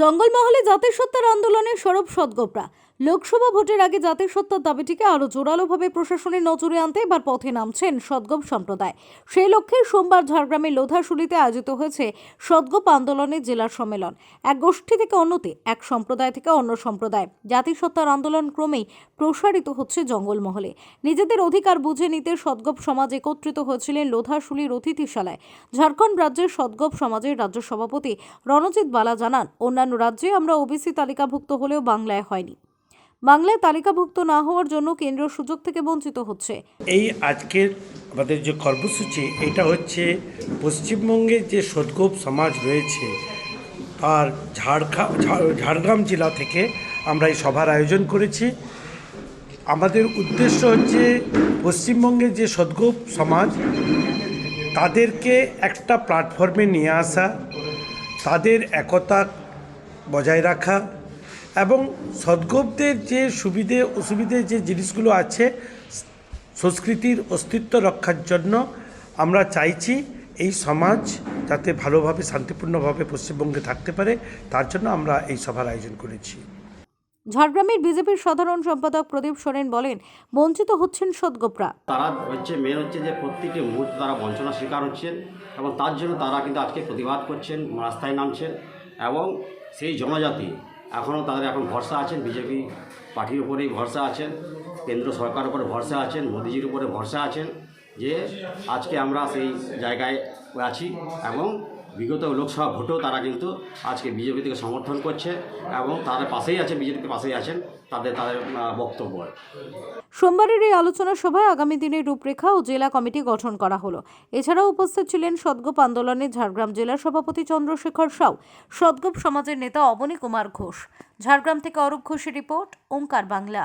জঙ্গলমহলে জাতিসত্তার আন্দোলনের আন্দোলনে সরব সদগোপরা। লোকসভা ভোটের আগে জাতির সত্তার দাবিটিকে আরও জোরালোভাবে প্রশাসনের নজরে আনতে এবার পথে নামছেন সদগোপ সম্প্রদায়। সেই লক্ষ্যে সোমবার ঝাড়গ্রামের লোধাশুলিতে আয়োজিত হয়েছে সদগোপ আন্দোলনের জেলার সম্মেলন। এক গোষ্ঠী থেকে অন্যতে, এক সম্প্রদায় থেকে অন্য সম্প্রদায়। জাতির সত্তার আন্দোলন ক্রমেই প্রসারিত হচ্ছে জঙ্গলমহলে। নিজেদের অধিকার বুঝে নিতে সদগোপ সমাজ একত্রিত হয়েছিলেন লোধাশুলির অতিথিশালায়। ঝাড়খণ্ড রাজ্যের সদগোপ সমাজের রাজ্য সভাপতি রণজিৎ বালা জানান, অন্যান্য রাজ্যে আমরা ওবিসি তালিকাভুক্ত হলেও বাংলায় হয়নি। বাংলায় তালিকাভুক্ত না হওয়ার জন্য কেন্দ্রীয় সুযোগ থেকে বঞ্চিত হচ্ছে। এই আজকের আমাদের যে কর্মসূচি, এটা হচ্ছে পশ্চিমবঙ্গের যে সদগোপ সমাজ রয়েছে আর ঝাড়খা ঝাড়গ্রাম জেলা থেকে আমরা এই সভার আয়োজন করেছি। আমাদের উদ্দেশ্য হচ্ছে পশ্চিমবঙ্গের যে সদগোপ সমাজ, তাদেরকে একটা প্ল্যাটফর্মে নিয়ে আসা, তাদের একতা বজায় রাখা এবং সদ্গোপদের যে সুবিধে অসুবিধে যে জিনিসগুলো আছে সংস্কৃতির অস্তিত্ব রক্ষার জন্য আমরা চাইছি এই সমাজ যাতে ভালোভাবে শান্তিপূর্ণভাবে পশ্চিমবঙ্গে থাকতে পারে। তার জন্য আমরা এই সভার আয়োজন করেছি। ঝাড়গ্রামের বিজেপির সাধারণ সম্পাদক প্রদীপ সোরেন বলেন বঞ্চিত হচ্ছেন সদগোপরা। তারা হচ্ছে মেন হচ্ছে যে প্রত্যেকটি মুহূর্তে তারা বঞ্চনার শিকার হচ্ছেন এবং তার জন্য তারা কিন্তু আজকে প্রতিবাদ করছেন রাস্তায় নামছেন এবং সেই জনজাতি এখনও তাদের এখন ভরসা আছেন, বিজেপি পার্টির উপরেই ভরসা আছেন, কেন্দ্র সরকার উপরে ভরসা আছেন, মোদিজির উপরে ভরসা আছেন। যে আজকে আমরা সেই জায়গায় আছি এবং বিগত লোকসভা ভোটেও তারা কিন্তু আজকে বিজেপি থেকে সমর্থন করছে এবং তাদের পাশেই আছে, বিজেপির পাশেই আছেন, তাদের তাদের বক্তব্য। সোমবারের এই আলোচনা সভায় আগামী দিনের রূপরেখা ও জেলা কমিটি গঠন করা হলো। এছাড়াও উপস্থিত ছিলেন সদগোপ আন্দোলনে ঝাড়গ্রাম জেলার সভাপতি চন্দ্রশেখর সাউ, সদগোপ সমাজের নেতা অবনী কুমার ঘোষ। ঝাড়গ্রাম থেকে অরূপ ঘোষের রিপোর্ট ওঙ্কার বাংলা।